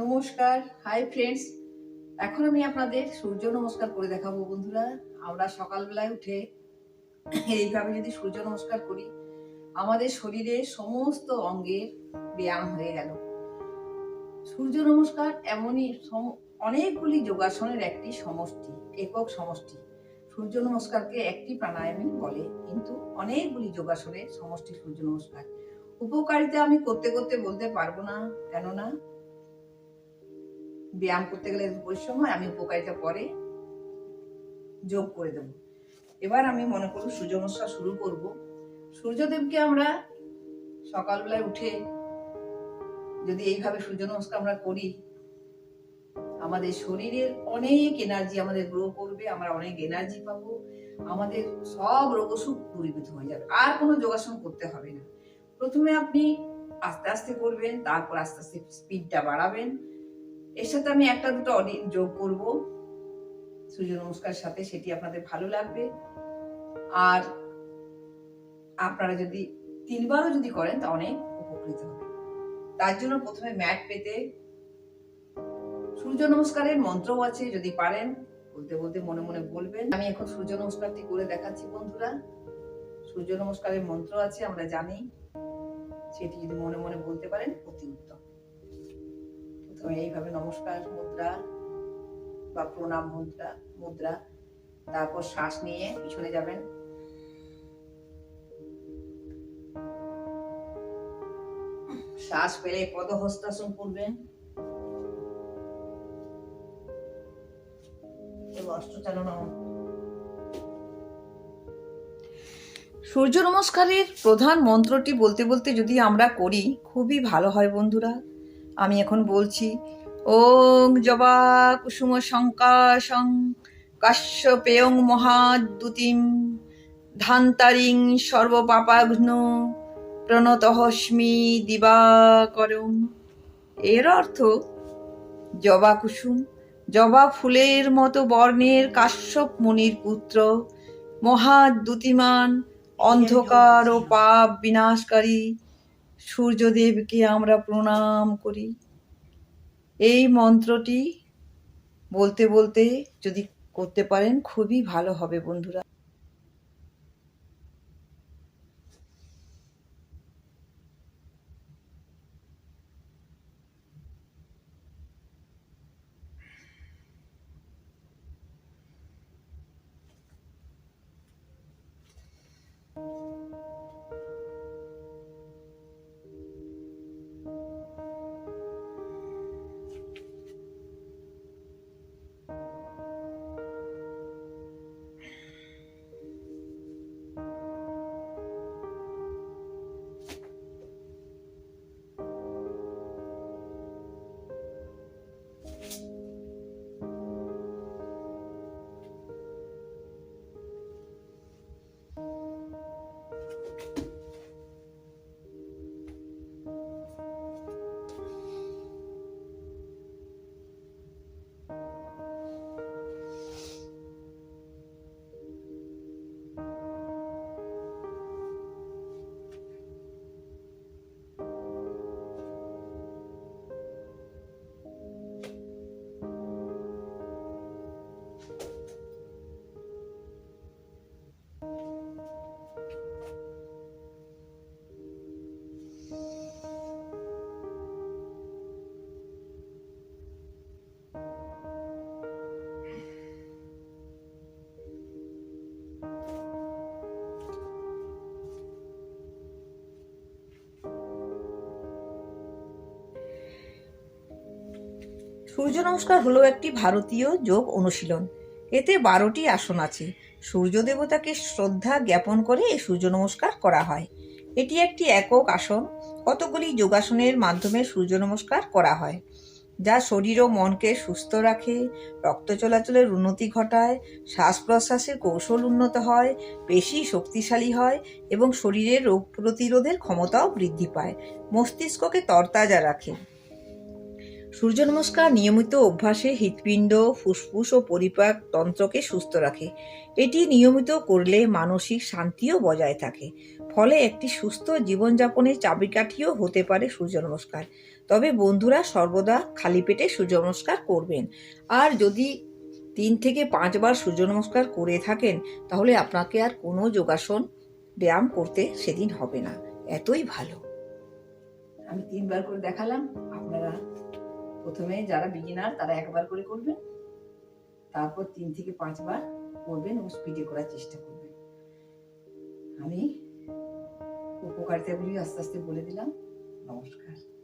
নমস্কার। Hi friends এখন আমি আপনাদের সূর্য নমস্কার করে দেখাবো বন্ধুরা। আমরা সকালবেলায় উঠে এইভাবে যদি সূর্য নমস্কার করি, আমাদের শরীরে সমস্ত অঙ্গের ব্যায়াম হয়ে গেল। সূর্য নমস্কার এমনই অনেকগুলি যোগাসনের একটি সমষ্টি, একক সমষ্টি। সূর্য নমস্কারকে একটি প্রাণায়ামই বলে, কিন্তু অনেকগুলি যোগাসনের সমষ্টি সূর্য নমস্কার। উপকারিতা আমি করতে করতে বলতে পারব না, কেননা ব্যায়াম করতে গেলে পরিশ্রম হয় আমি উপকারিতা পরে যোগ করে দেব। এবার আমি মনে করব সূর্য নমস্কার শুরু করব। সূর্যদেবকে আমরা সকালবেলায় উঠে যদি এইভাবে সূর্য নমস্কার আমরা করি, আমাদের শরীরের অনেক এনার্জি আমাদের গ্রো করবে, আমরা অনেক এনার্জি পাবো, আমাদের সব রোগ অসুখ দূরীভূত হয়ে যাবে, আর কোনো যোগাসন করতে হবে না। প্রথমে আপনি আস্তে আস্তে করবেন, তারপর আস্তে আস্তে স্পিডটা বাড়াবেন। এর সাথে আমি একটা দুটো অডি যোগ করব। সূর্য নমস্কারের সাথে, সেটি আপনাদের ভালো লাগবে। আর আপনারা যদি তিনবারও যদি করেন, তা অনেক উপকৃত হবে। তার জন্য প্রথমে ম্যাট পেতে সূর্য নমস্কারের মন্ত্রও আছে, যদি পারেন, বলতে বলতে মনে মনে বলবেন। আমি এখন সূর্য নমস্কারটি করে দেখাচ্ছি, বন্ধুরা। সূর্য নমস্কারের মন্ত্র আছে, আমরা জানি। সেটি যদি মনে মনে বলতে পারেন, অতি উত্তম। প্রথমে এইভাবে নমস্কার মুদ্রা বা প্রণাম মুদ্রা মুদ্রা, তারপর শ্বাস নিয়ে পিছনে যাবেন। শ্বাস পেলে পদহস্তাসন করবেন। সূর্য নমস্কারের প্রধান মন্ত্রটি বলতে বলতে যদি আমরা করি, খুবই ভালো হয় বন্ধুরা। আমি এখন বলছি, ওং জবা কুসুম শঙ্কাশং কাশ্যপেয়ং মহাদ্যুতিম ধান্তারিং সর্বপাপাঘ্ন প্রণতহস্মি দিবাকরম এর অর্থ, জবা কুসুম, জবা ফুলের মতো বর্ণের কাশ্যপ মুনির পুত্র, মহাদ্যুতিমান, অন্ধকার ও পাপ বিনাশকারী সূর্যদেবকে আমরা প্রণাম করি। এই মন্ত্রটি বলতে বলতে যদি করতে পারেন, খুবই ভালো হবে বন্ধুরা। সূর্য নমস্কার হলো একটি ভারতীয় যোগ অনুশীলন। এতে বারোটি আসন আছে। সূর্য দেবতাকে শ্রদ্ধা জ্ঞাপন করে এই সূর্য নমস্কার করা হয়। এটি একটি একক আসন। কতগুলি যোগাসনের মাধ্যমে সূর্য নমস্কার করা হয়? যা শরীর ও মনকে সুস্থ রাখে, রক্ত চলাচলের উন্নতি ঘটায় শ্বাস প্রশ্বাসের কৌশল উন্নত হয়, পেশি শক্তিশালী হয় এবং শরীরের রোগ প্রতিরোধের ক্ষমতাও বৃদ্ধি পায়। মস্তিষ্ককে তরতাজা রাখে। সূর্য নমস্কার নিয়মিত অভ্যাসে হৃৎপিণ্ড, ফুসফুস ও পরিপাক তন্ত্রকে সুস্থ রাখে। এটি নিয়মিত করলে মানসিক শান্তিও বজায় থাকে। ফলে একটি সুস্থ জীবনযাপনের চাবিকাঠিও হতে পারে সূর্য নমস্কার তবে বন্ধুরা সর্বদা খালি পেটে সূর্য নমস্কার করবেন। আর যদি তিন থেকে পাঁচবার সূর্য নমস্কার করে থাকেন, তাহলে আপনাকে আর কোনো যোগাসন, ব্যায়াম করতে সেদিন হবে না। এতই ভালো। আমি তিনবার করে দেখালাম, আপনারা প্রথমে যারা বিগিনার তারা একবার করে করবেন। তারপর তিন থেকে পাঁচবার করবেন ও স্পিডে করার চেষ্টা করবেন। আমি উপকারিতাগুলি আস্তে আস্তে বলে দিলাম। নমস্কার।